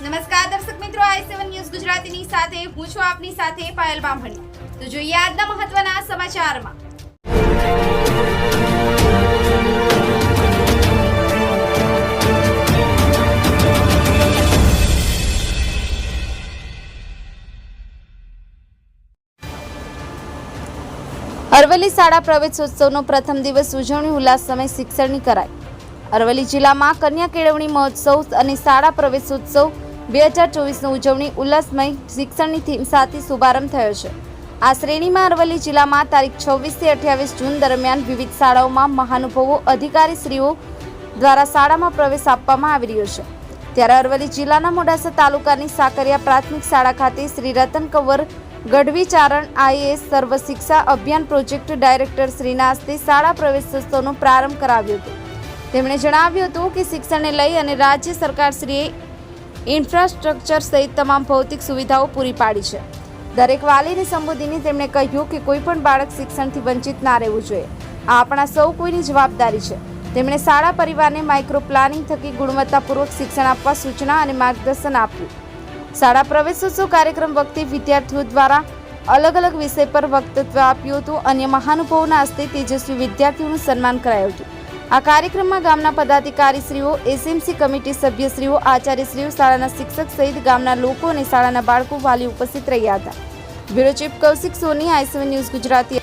નમસ્કાર, દર્શક મિત્રો, આઈ સેવન ન્યૂઝ ગુજરાતીની સાથે, હું છું આપની સાથે પાયલ બામણી. તો જોઈએ આજના મહત્વના સમાચારમાં. અરવલ્લી શાળા પ્રવેશોત્સવનો પ્રથમ દિવસ ઉજવણી ઉલ્લાસ સમય શિક્ષણની કરાઈ. અરવલ્લી જિલ્લામાં કન્યા કેળવણી મહોત્સવ અને શાળા પ્રવેશોત્સવ બે હજાર ચોવીસની ઉજવણી ઉલ્લાસમય શિક્ષણની થીમ સાથે શુભારંભ થયો છે. આ શ્રેણીમાં અરવલ્લી જિલ્લામાં તારીખ છવ્વીસથી અઠ્યાવીસ જૂન દરમિયાન વિવિધ શાળાઓમાં મહાનુભવો, અધિકારીશ્રીઓ દ્વારા શાળામાં પ્રવેશ આપવામાં આવી રહ્યો છે. ત્યારે અરવલ્લી જિલ્લાના મોડાસા તાલુકાની સાકરિયા પ્રાથમિક શાળા ખાતે શ્રી રતન કંવર ગઢવી ચારણ આઈએએસ સર્વ શિક્ષા અભિયાન પ્રોજેક્ટ ડાયરેક્ટર શ્રીના હસ્તે શાળા પ્રવેશોત્સવનો પ્રારંભ કરાવ્યો હતો. તેમણે જણાવ્યું હતું કે શિક્ષણને લઈ અને રાજ્ય સરકારશ્રીએ ઇન્ફ્રાસ્ટ્રક્ચર સહિત તમામ ભૌતિક સુવિધાઓ પૂરી પાડી છે. દરેક વાલીને સંબોધીને તેમણે કહ્યું કે કોઈ પણ બાળક શિક્ષણથી વંચિત ના રહેવું જોઈએ. આ આપણા સૌ કોઈની જવાબદારી છે. તેમણે શાળા પરિવારને માઇક્રો પ્લાનિંગ થકી ગુણવત્તાપૂર્વક શિક્ષણ આપવા સૂચના અને માર્ગદર્શન આપ્યું. શાળા પ્રવેશોત્સવ કાર્યક્રમ વખતે વિદ્યાર્થીઓ દ્વારા અલગ અલગ વિષય પર વક્તત્વ આપ્યું હતું. અન્ય મહાનુભાવોના હસ્તે તેજસ્વી વિદ્યાર્થીઓનું સન્માન કરાયું હતું. આ કાર્યક્રમમાં ગામના પદાધિકારીશ્રીઓ, એસએમસી કમિટી સભ્યશ્રીઓ, આચાર્યશ્રીઓ, શાળાના શિક્ષક સહિત ગામના લોકો અને શાળાના બાળકો વાલી ઉપસ્થિત રહ્યા હતા. Bureau chief Kaushik Soni ICV news Gujarati